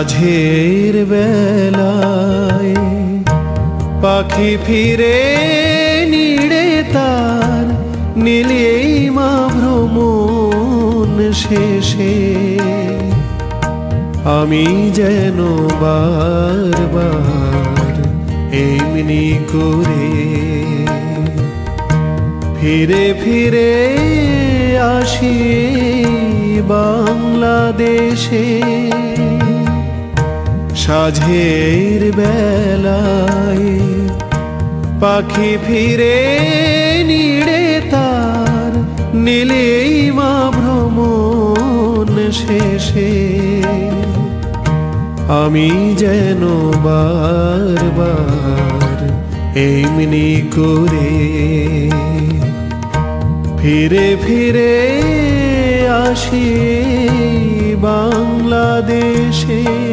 মাঝের বেলায় পাখি ফিরে নিড়ে তার নীলেই মা ভ্রমণ শেষে। আমি যেন বারবার এমনি করে ফিরে ফিরে আসি বাংলাদেশে। সাঝের বেলায় পাখি ফিরে নিড়ে তার নীলেই মা ভ্রমণ শেষে। আমি যেন বারবার এমনি করে ফিরে ফিরে আসি বাংলাদেশে।